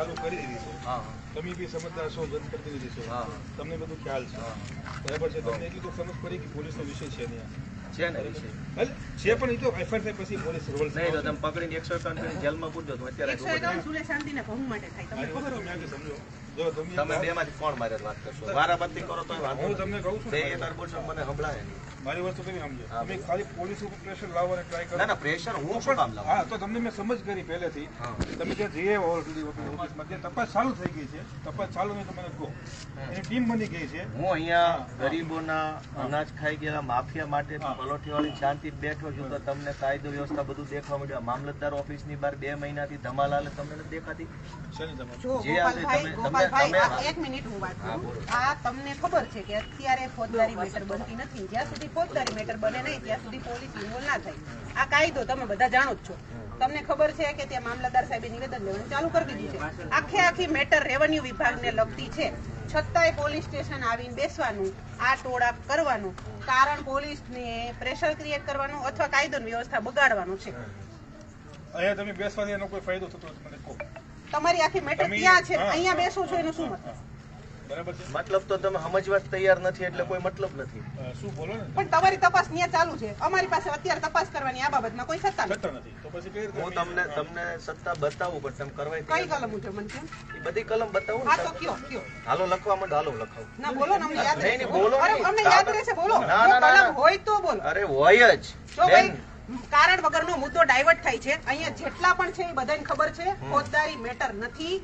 ચાલુ કરી દીધી છે. તમે બી સમજદાર છો જનપ્રતિનિધિ છો. હા. તમને બધું ખ્યાલ છે. બરાબર છે તમને એટલી તો સમજ પડી કે પોલીસનો વિષય છે નહીં. છે ને છે પણ એ તો એફઆઈઆર થાય પછી પોલીસ રોલ નહીં તો તમે પકડીને એકસો એકાવન જેલમાં પૂરજો તો અત્યારે એકસો એકાવન સુલે શાંતિના ભંગ માટે થાય. તમને ખબર હોય. સમજો. તમે તમે બે માંથી કોણ મારે વાત કરશો? વારાબાતી કરો તોય વાંધો હું તમને કહું છું બે ને, મને સંભળાય મારી વસ્તુ તમે સમજો. તમે ખાલી પોલીસ ઉપર પ્રેશર લાવવાની ટ્રાય કરો. ના ના પ્રેશર હું શું કામ લાવું? હા તો તમને મેં સમજ કરી પહેલેથી. તમે જે જઈએ ઓલરેડી ઓફિસમાં ત્યાં તપાસ ચાલુ થઈ ગઈ છે તપાસ ચાલુ નહીં તો મને કહો. એની ટીમ બની ગઈ છે. હું અહીંયા ગરીબોના અનાજ ખાઈ ગયેલા માફિયા માટે. પલોઠીવાળી શાંતિ બેઠો છું તો તમને કાયદો વ્યવસ્થા બધું દેખવા મળ્યું. મામલતદાર ઓફિસની બહાર બે મહિનાથી ધમાલ હાલે તમને નથી દેખાતી? શેની તમારી જો જે આજે તમે- તમે- એક મિનિટ હું વાત કરું. આ તમને ખબર છે કે અત્યારે ફોજદારી મેટર બનતી નથી. જ્યાં સુધી ફોજદારી મેટર બને નહીં ત્યાં સુધી પોલીસ ઇન્વોલ્વ ના થાય. આ કાયદો તમે બધા જાણો જ છો. તમને ખબર છે કે ત્યાં મામલતદાર સાહેબે નિવેદન લેવાનું ચાલુ કરી દીધું છે. આખે આખી મેટર રેવન્યુ વિભાગને લગતી છે. છતાંય પોલીસ સ્ટેશન આવીને બેસવાનું આ ટોળા કરવાનું કારણ પોલીસને પ્રેશર ક્રિએટ કરવાનું અથવા કાયદોની વ્યવસ્થા બગાડવાનું છે અહીંયા તમે બેસવાથી એનો કોઈ ફાયદો થતો મને કહો તમારી આખી મેટર ક્યાં છે. અહીંયા બેસો છો એનું શું મતલબ. બરાબર છે? મતલબ તો તમે સમજવા તૈયાર નથી એટલે કોઈ મતલબ નથી. શું બોલો ને? પણ તમારી તપાસ ત્યાં ચાલુ છે. અમારી પાસે અત્યારે તપાસ કરવાની આ બાબતમાં કોઈ સત્તા નથી. તો પછી હું તમને તમને સત્તા બતાવું પણ તમે કરવાય કઈ કલમ ઉઠે મને એ બધી કલમ બતાવું હા ને તો કયો કયો? હાલો લખવા માંડ હાલો લખાવ. ના બોલો ને અમને યાદ નહીં, બોલો અરે અમને યાદ રહેશે બોલો. ના, ના, કલમ હોય તો બોલો. અરે હોય જ. જો ભાઈ કારણ વગરનો મુદ્દો ડાયવર્ટ થાય છે. અહીંયા જેટલા પણ છે એ બધાને ખબર છે. ફોજદારી મેટર નથી.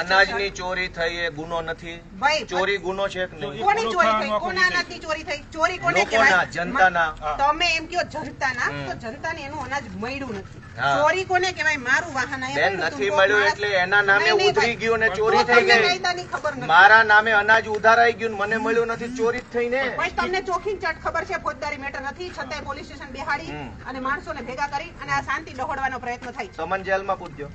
અનાજની ચોરી થઈ એ ગુનો નથી. ચોરી ગુનો છે કે નહીં? કોની ચોરી થઈ? કોના અનાજની ચોરી થઈ? ચોરી કોને કહેવાય? જનતાના. તમે એમ કયો જનતાના તો જનતાને એનું અનાજ મળ્યું નથી. ચોરી કોને કહેવાય? મારું વાહન બેન નથી મળ્યું એટલે એના નામે ભાઈ. ગયું ને ચોરી થઈ ગઈ. મારા નામે અનાજ ઉધારાઈ ગયું ને મને મળ્યું નથી ચોરી થઈ ને. ભાઈ તમને ચોખી ચટ ખબર છે ફોજદારી મેટર નથી. છતાંય પોલીસ સ્ટેશન બેહાડી અને માણસોને ભેગા કરી અને આ શાંતિ ડહોળવાનો પ્રયત્ન થાય છે. તમને જેલમાં પૂરજો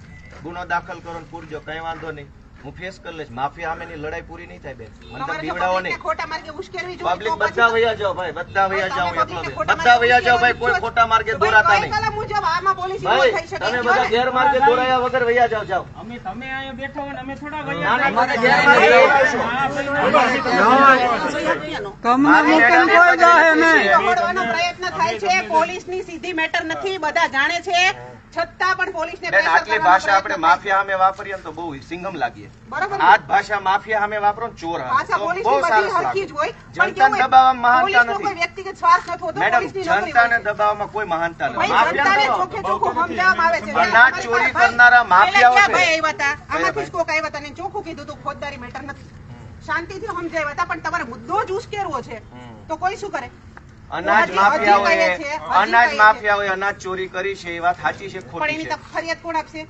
ગુનો દાખલ કરો ને પૂરજો કઈ વાંધો નહીં. હું ફેસ કરી લઈશ. માફિયા સામેની લડાઈ પૂરી નહીં થાય બેન. મને તમે બીવડાવો નહીં. ખોટા માર્ગે ઉશ્કેરવી જોઈએ પબ્લિક બધા વયા જાઓ ભાઈ. બધા વયા જાઓ એકલો પબ્લિકને બધા. માર્ગે વયા જાઓ ભાઈ. કોઈ ખોટા માર્ગે દોરાતા કઈ નહીં. ભાઈ થઈ શકે તમે બધા ગેર માર્ગે દોરાયા વગર વયા જાઓ જાઓ. અમે તમે અહીંયા બેઠા હોય ને અમે થોડા ના, વૈયા ના, તમે ગેરમાર્ગે દોરાશો. હા, પેલું મારી મેડમ એક જ રીતે છે. ડહોળવાનો પ્રયત્ન થાય છે પોલીસની સીધી મેટર નથી બધા જાણે છે છતાં પણ પોલીસ ને આટલી ભાષા આપણે માફિયા સામે વાપરીએ તો બહુ સિંગમ લાગીએ. બરાબર આ જ ભાષા માફિયા સામે વાપરો ચોર બહુ સારું હરખી જ હોય જનતાને દબાવવામાં મહાનતા પોલીસનો કોઈ નથી વ્યક્તિગત સ્વાર્થ નથી હોતો મેડમ જનતાને દબાવવામાં કોઈ મહાનતા નથી. માફિયાને ચોખે. ચોખ્ખું સમજાવવામાં આવે છે. ના ચોરી કરનારા માફિયાઓ છે. ભાઈ આવ્યા હતા? આમાંથી કોક આવ્યા હતા ને ચોખ્ખું કીધું તું ફોજદારી મેટર નથી. શાંતિથી સમજાવ્યા હતા પણ તમારે મુદ્દો જ ઉશ્કેરવો છે. તો કોઈ શું કરે? અનાજ માફિયાઓએ અનાજ. માફિયાઓએ અનાજ ચોરી કરી છે એ વાત સાચી છે પણ ખોટી એની છે. ફરિયાદ કોણ આપશે?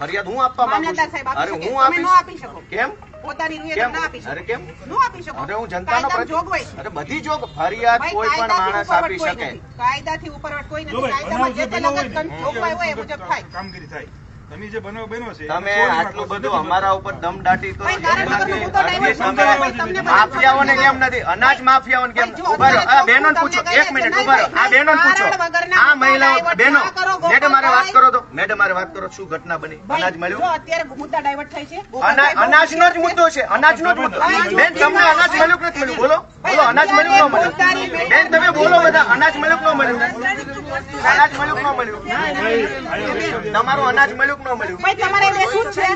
ફરિયાદ હું આપવા માંગુ છું. અરે હું આપી શકો. કેમ? પોતાની કેમ? તમે આપી શકો. અરે કેમ? ન આપી શકો. અરે હું જનતાનો જોગવાઈ. અરે બધી જોગ ફરિયાદ કોઈ પણ માણસ આપી શકે. કાયદાથી ઉપરવટ કોઈ નથી. કાયદામાં જે જે તે લગત જોગવાઈ હોય એ એ મુજબ મુજબ થાય. કામગીરી થાય. તમે જે બનાવ બન્યો છે તમે આટલું બધું અમારા ઉપર દમ દાટી બધા માફિયાઓને કેમ નથી? અનાજ માફિયાઓને કેમ? ઊભા રહો. આ બહેનોને પૂછો. એક મિનિટ ઊભા રહો. આ બહેનોને પૂછો. આ મહિલાઓ બહેનો મેડમ મારે વાત કરો તો. મેડમ મારે વાત કરો. શું ઘટના બની? અનાજ મળ્યું? અત્યારે મુદ્દા ડાયવર્ટ થાય છે અનાજનો જ મુદ્દો છે. અનાજનો જ મુદ્દો. બેન તમને અનાજ મળ્યું કે નથી મળ્યું? બોલો. બોલો અનાજ મળ્યું કે ન મળ્યું? બેન તમે બોલો બધા. અનાજ મળ્યું કે ન મળ્યું? અનાજ મળ્યું કે ન મળ્યું? તમારું અનાજ મળ્યું ન મળ્યું. ભાઈ તમારે બેસવું છે.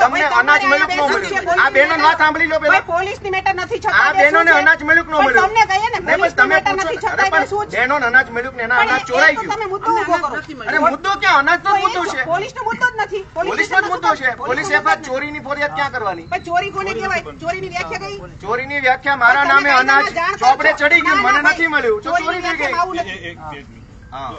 તમને અનાજ મળ્યું ન બેસવું જ છે. મળ્યું આ બહેનોની વાત સાંભળી લો ભાઈ, પેલા પોલીસની મેટર નથી છતાં આ બેસવું બહેનોને અનાજ મળ્યું ન મળ્યું? તમને કહીએ ને નહીં, પણ મેટર નથી છતાં પણ બેસવું જ છે. બહેનોને અનાજ મળ્યું કે એના અનાજ ચોરાઈ ગયું. તમે મુદ્દો ઊભો કરો. અરે મુદ્દો ક્યાં? અનાજનો તો મુદ્દો એ છે. પોલીસનો મુદ્દો જ નથી. પોલીસનો જ મુદ્દો છે. પોલીસે પોલીસનો બાદ મુદ્દો જ ફરિયાદ ક્યાં કરવાની? પણ ચોરી કોને કહેવાય? ચોરીની વ્યાખ્યા કઈ? ચોરીની વ્યાખ્યા મારા નામે અનાજ ચોપડે ચડી ગયું. મને નથી મળ્યું. તો ચોરી થઈ ગઈ. એક મિનિટ. હા.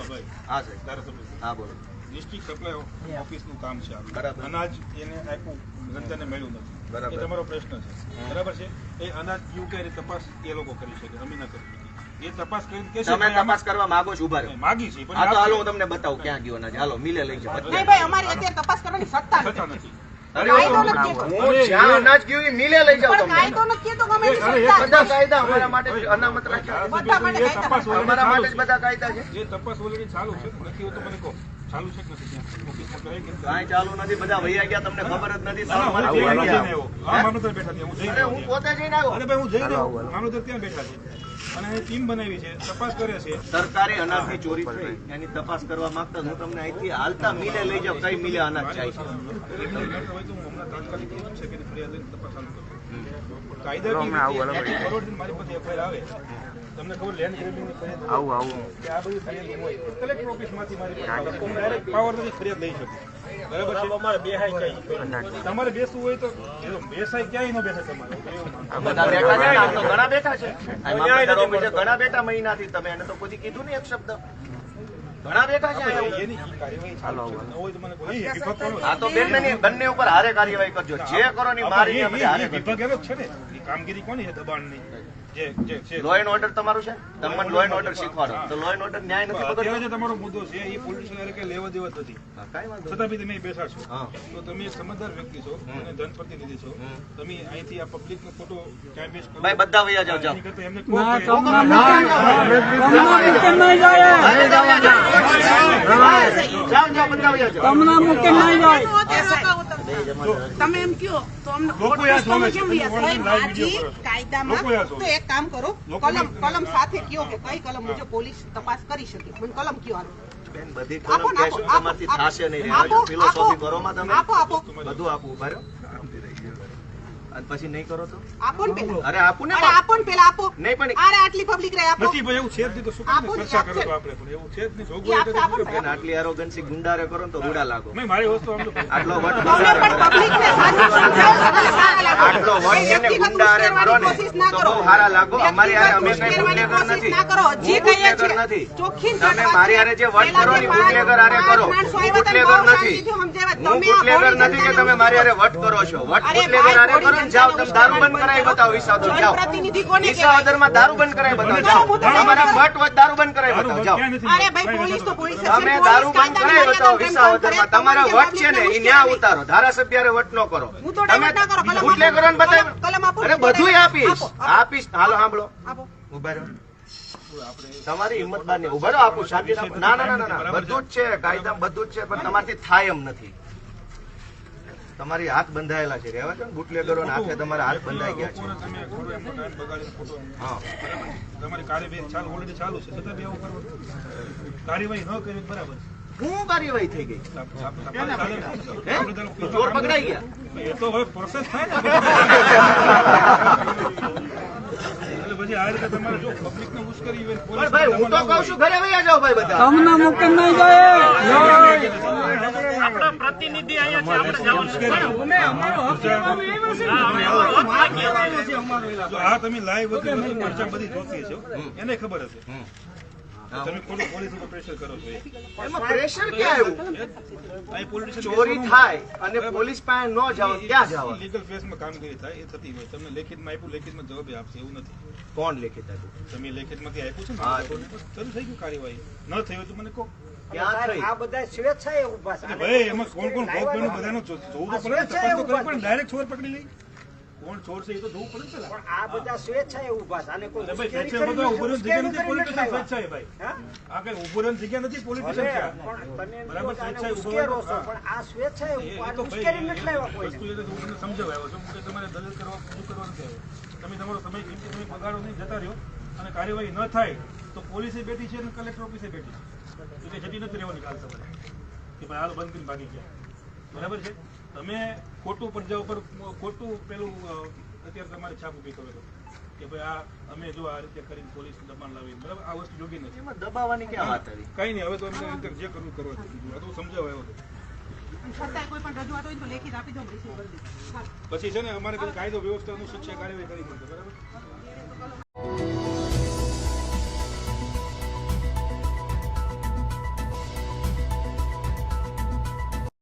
હા સાહેબ. હા બોલો ડિસ્ટ્રિક્ટ સપ્લાય ઓફિસનું કામ છે બરાબર. અનાજ એને આપ્યું જનતાને મળ્યું નથી. બરાબર. એ તમારો પ્રશ્ન છે. બરાબર છે? એ અનાજ પીવું કે તપાસ એ લોકો કરી શકે અમે ના કરી એ તપાસ કરીને કે તમે તપાસ કરવા માંગો છો ઊભા રહો. માગી છે પણ તો હાલો હું તમને બતાવું ક્યાં ગયો અનાજ. હાલો મિલે લઈ જાઓ. નહીં ભાઈ અમારી અત્યારે તપાસ કરવાની સત્તા નથી. કાયદો જ અનામત છે. બધા તપાસ કાયદા. અમારા માટે બધા કાયદા છે. છે. તપાસ ઓલરેડી ચાલુ છે નથી તો મને કહો. કાંઈ ચાલુ નથી. બધા વૈયા ગયા. તમને ખબર જ નથી. હું. પોતે જઈને આવ્યો અરે ભાઈ હું જઈ રહ્યો મામલતદાર ત્યાં બેઠા છે અને ટીમ બનાવી છે. તપાસ કરે છે. સરકારી અનાજની ચોરી થઈ. એની તપાસ કરવા માંગતા હું તમને અહીંથી હાલતા મિલે લઈ જાઉં. કઈ મિલે અનાજ જાય છે? Criminal matter હોય તો હું હમણાં તાત્કાલિક એ જ છે કે ફરિયાદ લઈને તપાસ ચાલુ કરું. કાયદાકીય રીતે કરોડની મારી પાસે FIR આવે. તમને ખબર લેન્ડ ગ્રેબિંગની ફરિયાદ હોય કે આ બધી ફરિયાદ હોય. કલેક્ટર ઓફિસમાંથી મારી પાસે આવે. હું નથી ફરિયાદ લઈ શકું. બરાબર છે? તમારે બેસવું હોય તો બેસાય ક્યાંય ન બેસે તમારે. બધા બેઠા છે આમ તો ઘણા બેઠા છે. ઘણા બેઠા મહિનાથી તમે એને તો કોઈ કીધું નહીં એક શબ્દ. ઘણા બેઠા છે અહીંયા. એની ઈ કાર્યવાહી ચાલુ છે. ન હોય તો મને કોઈ વિભાગ કોનો છે? આ તો બંને બંને ઉપર હારે કાર્યવાહી કરજો. જે કરો ની મારી ને. ને કામગીરી કોની છે જે છે લો એન્ડ ઓર્ડર તમારું છે? તમને લો એન્ડ ઓર્ડર શીખવાડો. તો લો એન્ડ ઓર્ડર ન્યાય નથી અત્યારે જે તમારો મુદ્દો છે એ પોલીસ કે લેવા દેવા નથી. હા, વાંધો છતાં બી તમે અહીં છો. તો તમે સમજદાર વ્યક્તિ છો અને જનપ્રતિનિધિ છો. તમે અહીંથી આ પબ્લિક નો ફોટો ક્યાં પેશ કરો. ભાઈ બધા વૈયા જાઓ જાઓ. એની કરતા એમને કહો કે- જાઓ જાઓ બધા વૈયા જાઓ. તમે એમ કયો તો અમને તમે કેમ. કાયદામાં તો એક કામ કરો કલમ કલમ સાથે કયો કે કઈ કલમ મુજબ પોલીસ તપાસ કરી શકે? મને કલમ કયો હાલો બેન બધી કલમ ને, કહેશો તમારથી. થાશે નહીં. આપો, ફિલોસોફી આપો. તમે? આપો આપો. બધું આપો ઊભા રહ્યો અને પછી નહીં કરો તો? આપો ને પેલા. અરે આપું ને અરે આપો ને પેલા આપો. નહીં પણ અરે આટલી પબ્લિક રહે આપો. નથી ભાઈ એવું છે જ નહીં તો શું આપો ચર્ચા કરો તો આપણે પણ એવું છે જ નહીં. જોગવાઈ આપો ને. આટલી એરોગન્સી ગુંડારે કરો તો ગુડા લાગો. નહીં મારી વસ્તુ આમ આટલો વટ તમે પણ પબ્લિકને સાચું સમજાવો. આટલો વટ એને ગુંડારે કરો ને કોશિશ ના તો. બહુ હારા લાગો. અમારી હારે અમે કઈ બુટલેગર નથી. ના કરો. જે કહીએ છે? ચોખ્ખી તમે મારી આરે જે વટ કરો. ને બુટલેગર હારે કરો ને બુટલેગર નથી. હું તમે આ બુટલેગર નથી કે તમે મારી હારે વટ કરો છો. વટ બુટલેગર આરે કરો ને જાઓ તમે દારૂ બંધ કરાવી બતાવો વિસાવદર જાઓ. કહેવાય? વિસાવદરમાં દારૂ બંધ કરાવી બતાવો. જાઓ. તમારા વટ વટ દારૂ બંધ કરાવી બતાવો. જાઓ અરે ભાઈ પોલીસ તો પોલીસ છે. તમે દારૂ બંધ કરાવી બતાવો વિસાવદરમાં તમારા વટ છે ને એ ન્યા ઉતારો. ધારાસભ્ય વટ નો કરો. તમે તો ના કરો. કલમ આપો. બુટલેગરો ને બતાવો કલમ- કલમ આપો. અરે બધું આપીશ. આપો, આપો. આપીશ. હાલો સાંભળો. આપો. ઊભા રહો. તમારી હિંમત બારની ઊભા રહો. આપું શાંતિ ના ના ના ના બધું જ છે કાયદા બધું જ છે પણ તમારથી થાય એમ નથી. તમારી હાથ બંધાયેલા છે. રહેવા ને બુટલેગરો હાથે તમારા હાથ બંધાઈ ગયા છે. હા. છે? તમારી કાર્યવાહી ચાલુ ઓલરેડી ચાલુ છે. છતાં બી આવું કાર્યવાહી ન કરી બરાબર શું કાર્યવાહી થઈ ગઈ? ચોર પકડાઈ ગયા? એ તો હવે પ્રોસેસ થાય ને. પછી આ રીતે તમારે જો પબ્લિકને ઉશ્કેરી હોય, ભાઈ હું તો કઉ છું ઘરે વયા જાઓ ભાઈ બધા. આપણા પ્રતિનિધિ અહીંયા છે આપણે જવાનું જો આ તમે લાઈવ હતી બધી ચર્ચા બધી જોતી છો એને ખબર હશે. તમે ખોટું પોલીસ ઉપર પ્રેશર કરો છો એમાં પ્રેશર ક્યાં આવ્યું? ચોરી થાય અને પોલીસ પાસે ન જાવ ક્યાં જાવ લીગલ ફેસમાં કામગીરી થાય એ થતી હોય. તમને લેખિતમાં આપ્યું લેખિતમાં જવાબ આપશે એવું નથી. કોણ લેખિત આપ્યું? તમે લેખિતમાંથી આપ્યું છે ને? થઈ ગયું કાર્યવાહી. ન થયું તો મને કહો. આ બધા સ્વેચ્છાએ ઊભા છે. ભાઈ એમાં કોણ કોણ ભોગ બન્યું બધાનો? જોવું તો પડે તપાસ તો કરવી ડાયરેક્ટ ચોર પકડી લઈ. કોણ ચોર છે એ તો જોવું પડે ને પણ આ બધા સ્વેચ્છાએ ઊભા છે. આને કોઈ ભાઈ ઉશ્કેરી સ્વેચ્છાએ બધા ઊભો કરીને- રહેવાની જગ્યા નથી ઉશ્કેરી કરીને પોલિટિશિયન ભાઈ. આ કઈ ઊભો જગ્યા નથી પોલિટિશિયન છે પણ તમે બરાબર, કહો કે આને સ્વેચ્છાએ ઊભો છો, પણ આ સ્વેચ્છાએ ઊભા તો ઉશ્કેરી નથી લાવ્યા એ વસ્તુ એટલે હું તમને સમજાવવા છું કે તમારે દલીલ કરવા શું કરવા નથી તમે તમારો સમય કિંમતી સમય બગાડો નહીં જતા રહ્યો અને કાર્યવાહી ન થાય તો પોલીસે બેઠી છે અને કલેક્ટર ઓફિસે બેઠી છે. કે જતી નથી રહેવાની કાલ સવારે કે ભાઈ હાલ બંધ કરીને ભાગી ગયા. બરાબર છે? તમે ખોટું પડજા ઉપર ખોટું પેલું અત્યારે તમારે છાપ ઊભી કરો કે ભાઈ આ અમે જો આ રીતે કરીને પોલીસ દબાણ લાવી બરાબર? આ વસ્તુ યોગ્ય નથી. એમાં દબાવવાની ક્યાં વાત આવી? કઈ નહીં હવે તો એમને રીતે જે કરવું કરવા દીધું. આ તો સમજાવ આવ્યો. પછી છે ને અમારે કઈ કાયદો વ્યવસ્થાનું શિક્ષા કાર્યવાહી કરી બરાબર?